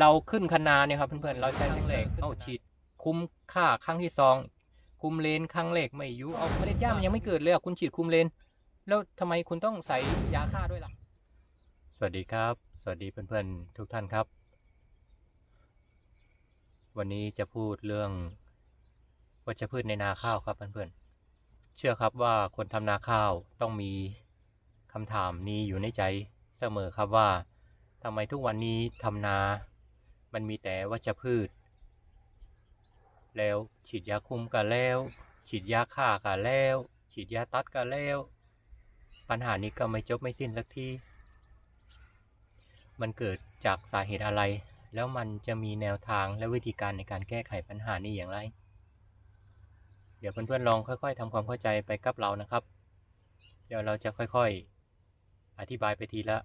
เราขึ้นคะนาเนี่ยครับเพื่อนๆเราใช้แท็กเหล็กเอาฉีดคุมค่าครั้งที่สองคุมเลนครั้งเหล็กไม่อยู่เอาเมล็ดหญ้ามันยังไม่เกิดเลยอะคุณฉีดคุมเลน แล้วทำไมคุณต้องใส่ยาฆ่าด้วยล่ะ สวัสดีครับ สวัสดีเพื่อนๆทุกท่านครับ วันนี้จะพูดเรื่องวัชพืชในนาข้าวครับเพื่อนๆเชื่อครับว่าคนทำนาข้าวต้องมีคำถามนี้อยู่ในใจเสมอครับว่าทำไมทุกวันนี้ทำนา มันมีแต่วัชพืช แล้วฉีดยาคุมกันแล้ว ฉีดยาฆ่ากันแล้ว ฉีดยาตัดกันแล้ว ปัญหานี้ก็ไม่จบไม่สิ้นสักทีมันเกิดจากสาเหตุอะไร แล้วมันจะมีแนวทางและวิธีการในการแก้ไขปัญหานี้อย่างไร เดี๋ยวเพื่อนๆลองค่อย ๆทำความเข้าใจไปกับเรานะครับ เดี๋ยวเราจะค่อยๆ อธิบายไปทีละ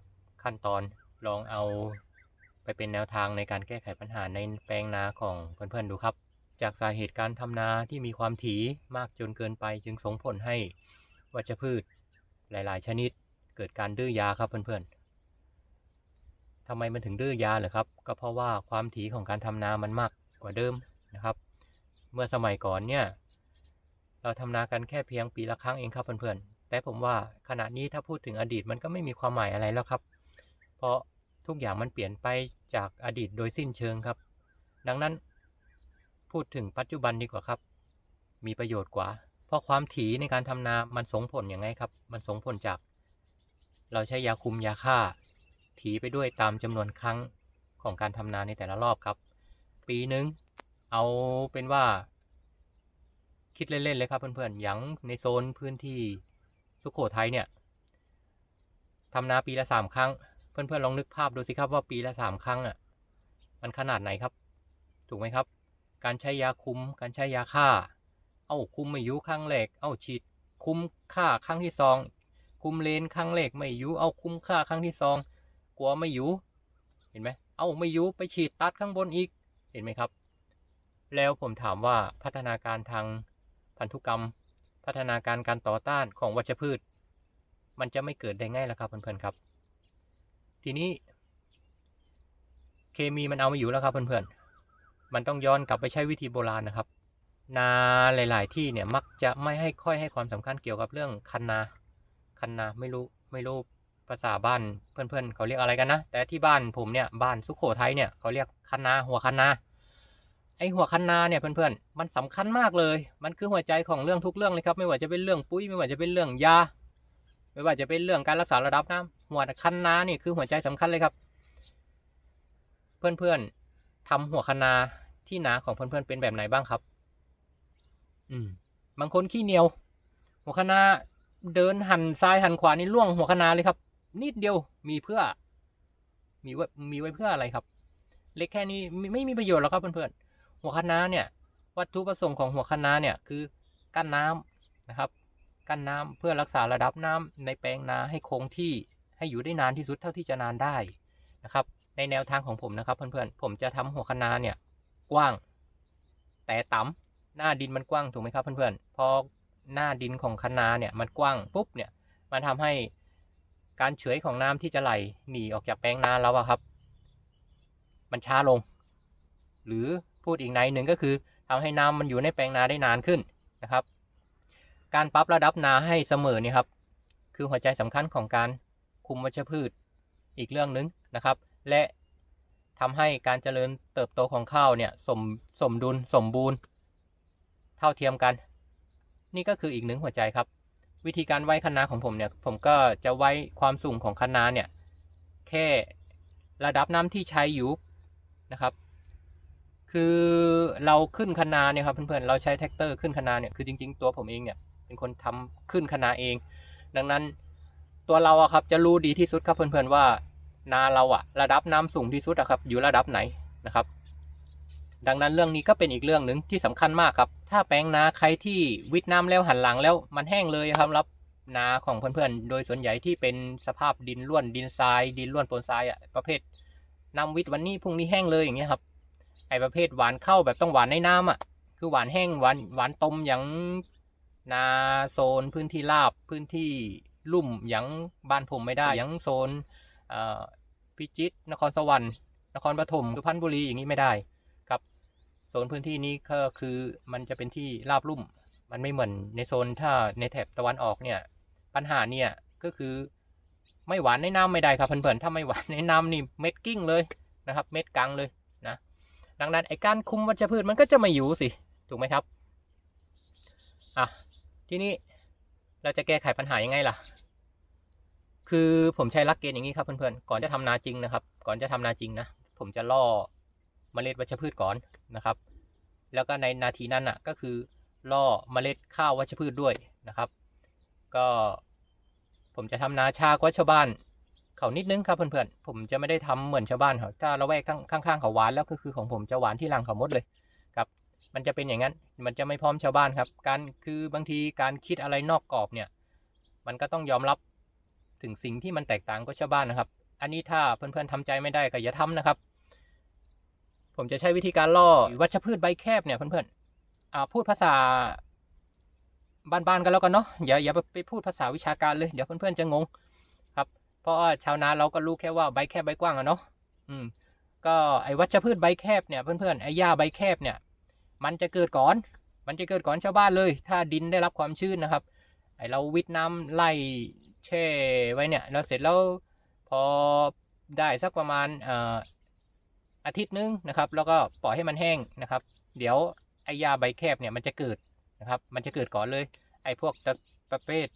ขั้นตอนลองเอา ไปเป็นแนวทางในการแก้ไขปัญหาในแปลงนาของเพื่อนๆดูครับ จากสาเหตุการทำนาที่มีความถี่มากจนเกินไปจึงส่งผลให้วัชพืชหลาย ๆ ชนิด เกิดการดื้อยาครับเพื่อนๆทำไมมันถึงดื้อยาเหรอครับ ก็เพราะว่าความถี่ของการทำนามันมากกว่าเดิมนะครับ เมื่อสมัยก่อนเนี่ยเราทำนากันแค่เพียงปีละครั้งเองครับเพื่อนๆแต่ผมว่าขณะนี้ถ้าพูดถึงอดีตมันก็ไม่มีความหมายอะไรแล้วครับ เพราะ ทุกอย่างมันเปลี่ยนไปจากอดีตโดยสิ้นเชิงครับ ดังนั้น พูดถึงปัจจุบันดีกว่าครับ มีประโยชน์กว่า เพราะความถี่ในการทำนา มันส่งผลยังไงครับ มันส่งผลจาก เราใช้ยาคุมยาฆ่า ถี่ไปด้วยตามจำนวนครั้งของการทำนาในแต่ละรอบครับ ปีหนึ่งเอาเป็นว่า คิดเล่นๆเลยครับเพื่อนๆอย่างในโซนพื้นที่สุโขทัยเนี่ยทำนาปีละสามครั้ง เพื่อนๆลองนึกภาพดูสิครับว่าปีละสามครั้งอะมันขนาดไหนครับ ถูกไหมครับ การใช้ยาคุม การใช้ยาฆ่า เอ้าคุมไม่อยู่ข้งแรกเอ้าฉีดคุมฆ่าครั้งที่สองคุมเลนครั้งแรกไม่อยู่เอาคุมฆ่าครั้งที่สองกลัวไม่อยู่เห็นไหมเอ้าไม่อยู่ไปฉีดตัดข้างบนอีกเห็นไหมครับ แล้วผมถามว่าพัฒนาการทางพันธุกรรม พัฒนาการการต่อต้านของวัชพืช มันจะไม่เกิดได้ง่ายล้วครับเพื่อนๆครับ ทีนี้ เคมีมันเอาไม่อยู่แล้วครับเพื่อนๆ มันต้องย้อนกลับไปใช้วิธีโบราณนะครับ นาหลาย ๆ ที่เนี่ยมักจะไม่ให้ค่อยให้ความสำคัญเกี่ยวกับเรื่องคันนา คันนาไม่รู้ไม่รู้ภาษาบ้านเพื่อนๆ เขาเรียกอะไรกันนะ แต่ที่บ้านผมเนี่ยบ้านสุโขทัยเนี่ยเขาเรียกคันนาหัวคันนาไอหัวคันนาเนี่ยเพื่อนๆ มันสำคัญมากเลย มันคือหัวใจของเรื่องทุกเรื่องเลยครับ ไม่ว่าจะเป็นเรื่องปุ๋ย ไม่ว่าจะเป็นเรื่องยา ไม่ว่าจะเป็นเรื่องการรักษาระดับน้ำ หัวคันนานี่คือหัวใจสำคัญเลยครับ เพื่อนๆทำหัวคันนาที่หนาของเพื่อนๆเป็นแบบไหนบ้างครับ อืม บางคนขี้เหนียว หัวคะนนาเดินหันซ้ายหันขวานี่ล่วงหัวคะนนาเลยครับ นิดเดียวมีเพื่อ มีไว้มีไว้เพื่ออะไรครับ เล็กแค่นี้ไม่มีประโยชน์หรอกครับเพื่อนๆหัวคะนนาเนี่ย วัตถุประสงค์ของหัวคะนาเนี่ยคือกั้นน้ำนะครับกั้นน้ำเพื่อรักษาระดับน้ำในแปลงนาให้คงที่ ให้อยู่ได้นานที่สุดเท่าที่จะนานได้นะครับ ในแนวทางของผมนะครับเพื่อนๆผมจะทำหัวคะนาเนี่ยกว้าง แต่ต่ำหน้าดินมันกว้างถูกไหมครับเพื่อนๆพอหน้าดินของคะนาเนี่ยมันกว้างปุ๊บเนี่ยมันทำให้การเฉยของน้ำที่จะไหลหนีออกจากแปลงนาเราอะครับ มันช้าลง หรือพูดอีกในหนึ่งก็คือทำให้น้ำมันอยู่ในแปลงนาได้นานขึ้นนะครับ การปรับระดับนาให้เสมอเนี่ยครับ คือหัวใจสำคัญของการ คุมวัชพืชอีกเรื่องหนึ่งนะครับ และทำให้การเจริญเติบโตของข้าวเนี่ยสมสมดุลสมบูรณ์ เท่าเทียมกัน นี่ก็คืออีกหนึ่งหัวใจครับ วิธีการไว้คะนาของผมเนี่ยผมก็จะไว้ความสูงของคะนาเนี่ยแค่ระดับน้ำที่ใช้อยู่นะครับ คือเราขึ้นคะนาเนี่ยครับเพื่อนๆเราใช้แท็กเตอร์ขึ้นคะนาเนี่ยคือจริง ๆ ตัวผมเองเนี่ยเป็นคนทำขึ้นคะนาเอง ดังนั้น ตัวเราอะครับจะรู้ดีที่สุดครับเพื่อนๆว่านาเราอะระดับน้ำสูงที่สุดอะครับอยู่ระดับไหนนะครับ ดังนั้นเรื่องนี้ก็เป็นอีกเรื่องหนึ่งที่สำคัญมากครับ ถ้าแปลงนาใครที่วิดน้ำแล้วหันหลังแล้วมันแห้งเลยครับรับนาของเพื่อนๆ โดยส่วนใหญ่ที่เป็นสภาพดินล้วนดินทราย ดินล้วนปนทรายอะประเภทน้ำวิดวันนี้พรุ่งนี้แห้งเลยอย่างเงี้ยครับไอประเภทหวานเข้าแบบต้องหวานในน้ำอะคือหวานแห้งหวานหวานต้มอย่างนาโซนพื้นที่ราบพื้นที่ ลุ่มอย่างบ้านผมไม่ได้อย่างโซนพิจิตรนครสวรรค์นครปฐมสุพรรณบุรีอย่างนี้ไม่ได้ครับโซนพื้นที่นี้ก็คือมันจะเป็นที่ราบลุ่ม มันไม่เหมือนในโซนถ้าในแถบตะวันออกเนี่ยปัญหาเนี่ยก็คือไม่หวานในน้ำไม่ได้ครับเพื่อนๆถ้าไม่หวานในน้ำนี่เม็ดกิ้งเลยนะครับ เม็ดกังเลยนะดังนั้นไอการคุมวัชพืชมันก็จะไม่อยู่สิถูกไหมครับอะทีนี้ เราจะแก้ไขปัญหายังไงล่ะ คือผมใช้หลักเกณฑ์อย่างนี้ครับเพื่อนๆ ก่อนจะทำนาจริงนะครับ ก่อนจะทำนาจริงนะ ผมจะล่อเมล็ดวัชพืชก่อนนะครับ แล้วก็ในนาทีนั้นอะ ก็คือล่อเมล็ดข้าววัชพืชด้วยนะครับ ก็ผมจะทำนาชากว่าชาวบ้านเขานิดนึงครับเพื่อนๆ ผมจะไม่ได้ทำเหมือนชาวบ้านเขาถ้าเราแวกข้างๆเขาหวานแล้วก็คือของผมจะหวานที่รังเขาหมดเลย มันจะเป็นอย่างนั้น มันจะไม่พร้อมชาวบ้านครับ การคือบางทีการคิดอะไรนอกกรอบเนี่ย มันก็ต้องยอมรับถึงสิ่งที่มันแตกต่างกับชาวบ้านนะครับ อันนี้ถ้าเพื่อนๆทำใจไม่ได้ก็อย่าทำนะครับ ผมจะใช้วิธีการล่อวัชพืชใบแคบเนี่ยเพื่อนๆอ่าพูดภาษาบ้านๆกันแล้วกันเนาะ อย่าอย่าไปพูดภาษาวิชาการเลย เดี๋ยวเพื่อนๆจะงงครับ เพราะว่าชาวนาเราก็รู้แค่ว่าใบแคบใบกว้างอะเนาะ อืม ก็ไอ้วัชพืชใบแคบเนี่ยเพื่อนๆ ไอ้หญ้าใบแคบเนี่ย มันจะเกิดก่อน มันจะเกิดก่อนชาวบ้านเลย ถ้าดินได้รับความชื้นนะครับไอเราวิทน้ำไล่แช่ไว้เนี่ยแล้วเสร็จแล้วพอได้สักประมาณเอ่อาทิตย์นึงนะครับ แล้วก็ปล่อยให้มันแห้งนะครับ เดี๋ยวไอยาใบแคบเนี่ยมันจะเกิดนะครับ มันจะเกิดก่อนเลย ไอพวกตะประเภท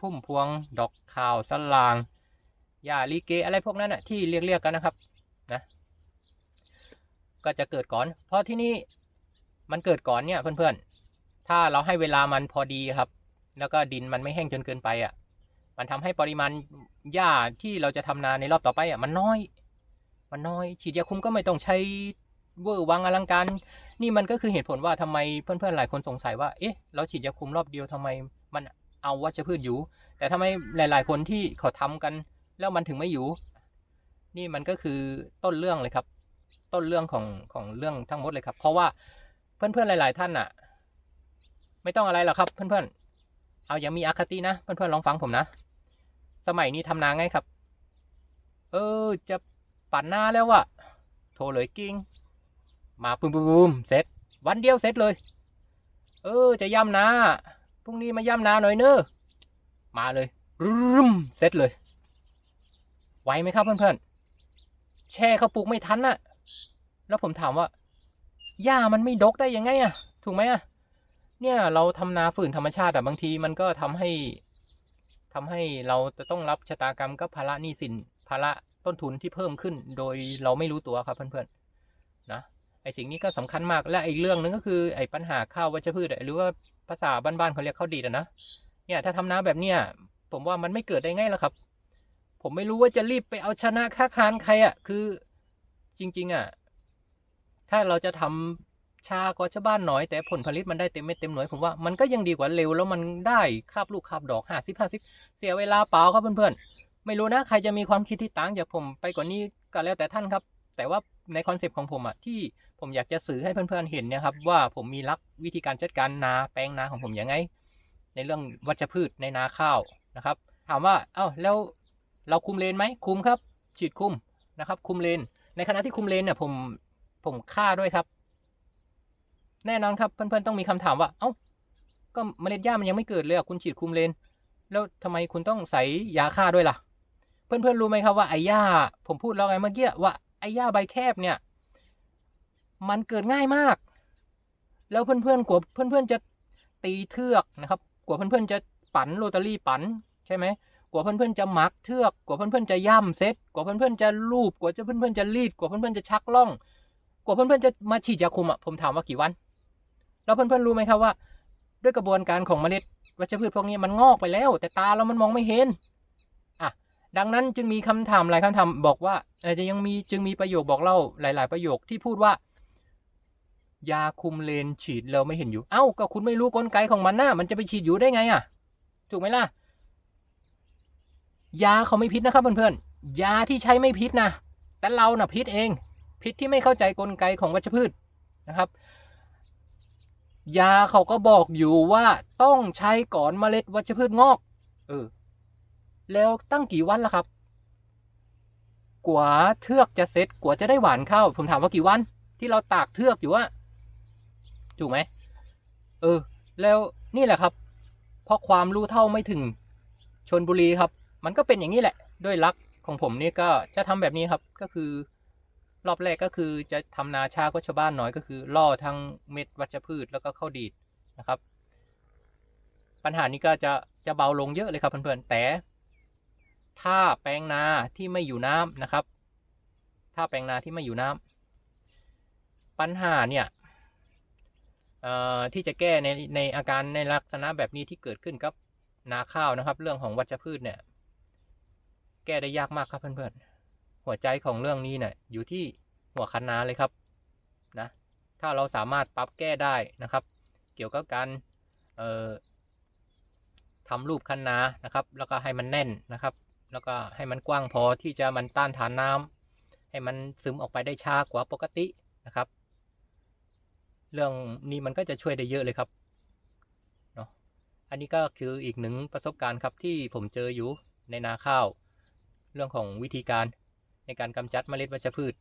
พุ่มพวงดอกข่าวสลางยาลีเกอะไรพวกนั้นอะที่เรียกเรียกกันนะครับนะก็จะเกิดก่อน เพราะที่นี่ มันเกิดก่อนเนี่ยเพื่อนๆ ถ้าเราให้เวลามันพอดีครับ แล้วก็ดินมันไม่แห้งจนเกินไปอะ มันทำให้ปริมาณหญ้าที่เราจะทำนาในรอบต่อไปอะมันน้อย มันน้อย ฉีดยาคุมก็ไม่ต้องใช้เวอร์วังอลังการ นี่มันก็คือเหตุผลว่าทำไมเพื่อนๆหลายคนสงสัยว่า เอ๊ะ เราฉีดยาคุมรอบเดียวทำไมมันเอาวัชพืชอยู่ แต่ทำไมหลาย ๆ คนที่เขาทำกัน แล้วมันถึงไม่อยู่ นี่มันก็คือต้นเรื่องเลยครับ ต้นเรื่องของของเรื่องทั้งหมดเลยครับ เพราะว่า เพื่อนๆหลาย ๆ ท่านอะไม่ต้องอะไรหรอกครับ เพื่อนๆ เอาอย่างมีอคตินะ เพื่อนๆลองฟังผมนะ สมัยนี้ทำนาไงครับ เออ จะปั่นหน้าแล้วอะโทรเลยกิ้ง มาปุ้มปุ้มปุ้มเสร็จ วันเดียวเสร็จเลย เออ จะย่ำนาพรุ่งนี้มาย่ำนาหน่อยเนอะมาเลยรึมเสร็จเลยไหวไหมครับเพื่อนๆ แช่เขาปลูกไม่ทันน่ะ แล้วผมถามว่า หญ้ามันไม่ดกได้ยังไงอะถูกไหมอะเนี่ยเราทำนาฝืนธรรมชาติอะบางทีมันก็ทำให้ทำให้เราจะต้องรับชะตากรรมกับภาระหนี้สินภาระต้นทุนที่เพิ่มขึ้น โดยเราไม่รู้ตัวครับเพื่อนๆนะไอสิ่งนี้ก็สำคัญมากและอีกเรื่องหนึงก็คือไอปัญหาข้าววัชพืชหรือว่าภาษาบ้านๆเขาเรียกข้าวดีดนะเนี่ยถ้าทำนาแบบเนี้ยผมว่ามันไม่เกิดได้ง่ายแล้วครับ ผมไม่รู้ว่าจะรีบไปเอาชนะค้าคานใครอะคือจริง ๆอะ ถ้าเราจะทำชากว่าชาวบ้านน้อยแต่ผลผลิตมันได้เต็มเม็ดเต็มหน่วยผมว่ามันก็ยังดีกว่าเร็วแล้วมันได้คาบลูกคาบดอกห้าสิบห้าสิบเสียเวลาเปล่าครับเพื่อนๆ ไม่รู้นะใครจะมีความคิดที่ต่างจากผมไปกว่านี้ก็แล้วแต่ท่านครับ แต่ว่าในคอนเซปต์ของผมอะที่ผมอยากจะสื่อให้เพื่อนๆเห็นเนะครับว่าผมมีลักวิธีการจัดการนาแปลงนาของผมยังไง ในเรื่องวัชพืชในนาข้าวนะครับ ถามว่าเอ้าแล้วเราคุมเลนไหมคุมครับ ฉีดคุมนะครับ คุมเลน ในขณะที่คุมเลนเนี่ยผม ผมฆ่าด้วยครับ แน่นอนครับเพื่อนๆต้องมีคำถามว่า เอ้าก็เมล็ดหญ้ามันยังไม่เกิดเลยอะคุณฉีดคุมเลน แล้วทำไมคุณต้องใส่ยาฆ่าด้วยล่ะ เพื่อนๆรู้ไหมครับว่าไอ้หญ้าผมพูดแล้วไงเมื่อกี้ว่าไอ้หญ้าใบแคบเนี่ย มันเกิดง่ายมาก แล้วเพื่อนๆกลัวเพื่อนๆจะตีเทือกนะครับกลัวเพื่อนๆจะปั่นโรตารี่ปั่นใช่ไหมกลัวเพื่อนๆจะหมักเทือกกลัวเพื่อนๆจะย่ำเซตกลัวเพื่อนๆจะลูบกลัวจะเพื่อนๆจะรีดกลัวเพื่อนๆจะชักล่อง กลัวเพื่อนๆจะมาฉีดยาคุมอะผมถามว่ากี่วัน แล้วเพื่อนๆรู้ไหมครับว่า ด้วยกระบวนการของเมล็ดวัชพืชพวกนี้มันงอกไปแล้ว แต่ตาเรามันมองไม่เห็นอะดังนั้นจึงมีคำถามหลายคำถามบอกว่าอ่อจะยังมีจึงมีประโยคบอกเล่าหลาย ๆ ประโยคที่พูดว่า ยาคุมเลนฉีดแล้วไม่เห็นอยู่ เอ้าก็คุณไม่รู้กลไกของมันนะมันจะไปฉีดอยู่ได้ไงอะ ถูกไหมล่ะ ยาเขาไม่พิษนะครับเพื่อนๆยาที่ใช้ไม่พิษนะแต่เราน่ะพิษเอง พิษที่ไม่เข้าใจกลไกของวัชพืชนะครับ ยาเขาก็บอกอยู่ว่าต้องใช้ก่อนเมล็ดวัชพืชงอก เออ แล้วตั้งกี่วันล่ะครับ กว่าเทือกจะเซ็ตกว่าจะได้หวานข้าวผมถามว่ากี่วัน ที่เราตากเทือกอยู่อะถูกไหมเออ แล้วนี่แหละครับ เพราะความรู้เท่าไม่ถึงชนบุรีครับ มันก็เป็นอย่างนี้แหละ ด้วยรักของผมนี่ก็จะทำแบบนี้ครับก็คือ รอบแรกก็คือจะทำนาช้ากว่าชาวบ้านหน่อยก็คือล่อทั้งเม็ดวัชพืชแล้วก็ข้าวดีดนะครับ ปัญหานี้ก็จะจะเบาลงเยอะเลยครับเพื่อนๆแต่ถ้าแปลงนาที่ไม่อยู่น้ำนะครับ ถ้าแปลงนาที่ไม่อยู่น้ำปัญหาเนี่ยเอ่อที่จะแก้ในในอาการในลักษณะแบบนี้ที่เกิดขึ้นกับนาข้าวนะครับ เรื่องของวัชพืชเนี่ย แก้ได้ยากมากครับเพื่อนๆ หัวใจของเรื่องนี้เนี่ยอยู่ที่หัวคันนาเลยครับนะถ้าเราสามารถปรับแก้ได้นะครับ เกี่ยวกับการเอ่อทำรูปคันนานะครับ แล้วก็ให้มันแน่นนะครับ แล้วก็ให้มันกว้างพอที่จะมันต้านทานน้ำให้มันซึมออกไปได้ช้ากว่าปกตินะครับ เรื่องนี้มันก็จะช่วยได้เยอะเลยครับเนาะอันนี้ก็คืออีกหนึ่งประสบการณ์ครับที่ผมเจออยู่ในนาข้าว เรื่องของวิธีการ ในการกำจัดเมล็ดวัชพืช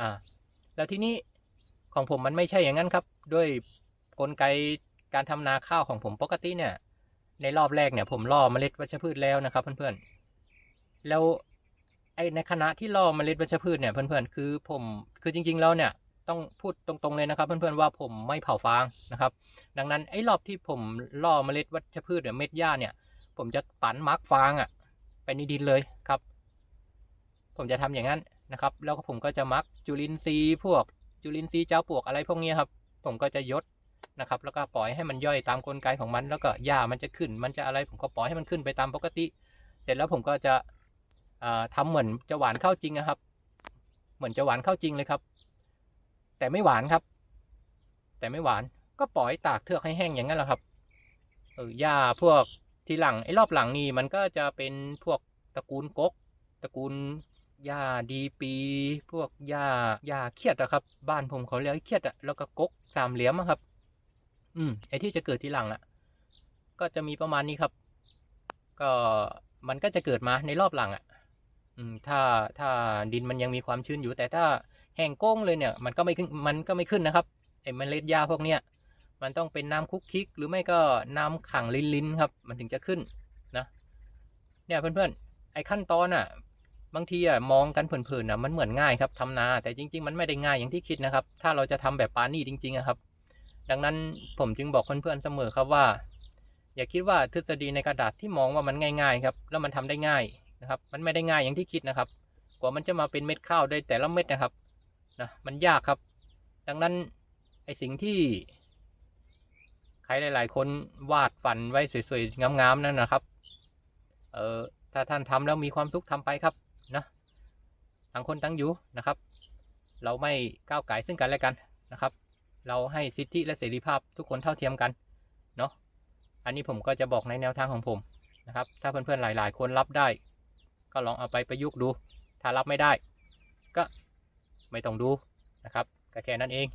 อ่าแล้วที่นี้ของผมมันไม่ใช่อย่างนั้นครับ ด้วยกลไกการทำนาข้าวของผมปกติเนี่ยในรอบแรกเนี่ยผมล่อเมล็ดวัชพืชแล้วนะครับ เพื่อนๆ แล้วไอในคณะที่ล่อเมล็ดวัชพืชเนี่ยเพื่อนๆ คือผมคือจริง ๆ แล้วเนี่ยต้องพูดตรงๆเลยนะครับ เพื่อนๆว่าผมไม่เผาฟางนะครับ ดังนั้นไอ้รอบที่ผมล่อเมล็ดวัชพืชเนี่ยเม็ดหญ้าเนี่ย ผมจะปั่นมาร์กฟางอะ่ะไปในดินเลย ผมจะทำอย่างนั้นนะครับ แล้วก็ผมก็จะมักจุลินทรีย์พวกจุลินทรีย์เจ้าปลวกอะไรพวกนี้ครับ ผมก็จะยดนะครับ แล้วก็ปล่อยให้มันย่อยตามกลไกของมัน แล้วก็หญ้ามันจะขึ้น มันจะอะไรผมก็ปล่อยให้มันขึ้นไปตามปกติ เสร็จแล้วผมก็จะอ่าทำเหมือนจะหวานข้าวจริงนะครับ เหมือนจะหวานข้าวจริงเลยครับ แต่ไม่หวานครับ แต่ไม่หวานก็ปล่อยตากเทือกให้แห้งอย่างนั้นแหละครับเออหญ้าพวกทีหลังไอ้รอบหลังนี่มันก็จะเป็นพวกตระกูลกกตระกูล หญ้าดีปี พวกหญ้าหญ้าเครียดอะครับ บ้านผมเขาเรียกเครียดอะแล้วก็กกสามเหลี่ยมอะครับ อืมไอ้ที่จะเกิดทีหลังอะก็จะมีประมาณนี้ครับ ก็มันก็จะเกิดมาในรอบหลังอะอืมถ้าถ้าดินมันยังมีความชื้นอยู่ แต่ถ้าแห้งโก้งเลยเนี่ย มันก็ไม่ขึ้นมันก็ไม่ขึ้นนะครับไอ้เมล็ดหญ้าพวกเนี้ยมันต้องเป็นน้ำคุกคิก หรือไม่ก็น้ำขังลินลินๆครับ มันถึงจะขึ้นนะเนี่ยเพื่อนๆไอ้ขั้นตอนอะ บางทีอะมองกันเผินๆนะมันเหมือนง่ายครับทำนา แต่จริง ๆ มันไม่ได้ง่ายอย่างที่คิดนะครับ ถ้าเราจะทำแบบปานี่จริงๆอะครับ ดังนั้นผมจึงบอกเพื่อนๆเสมอครับว่า อย่าคิดว่าทฤษฎีในกระดาษที่มองว่ามันง่ายๆครับ แล้วมันทำได้ง่ายนะครับ มันไม่ได้ง่ายอย่างที่คิดนะครับ กว่ามันจะมาเป็นเม็ดข้าวได้แต่ละเม็ดนะครับนะมันยากครับ ดังนั้นไอสิ่งที่ใครหลาย ๆ คนวาดฝันไว้สวยๆงามๆนั่นนะครับ เออถ้าท่านทำแล้วมีความสุขทำไปครับ นะต่างคนต่างอยู่นะครับ เราไม่ก้าวไก่ซึ่งกันและกันนะครับ เราให้สิทธิและเสรีภาพทุกคนเท่าเทียมกันเนาะอันนี้ผมก็จะบอกในแนวทางของผมนะครับ ถ้าเพื่อนๆหลาย ๆ คนรับได้ ก็ลองเอาไปประยุกต์ดู ถ้ารับไม่ได้ ก็ไม่ต้องดูนะครับก็แค่นั้นเอง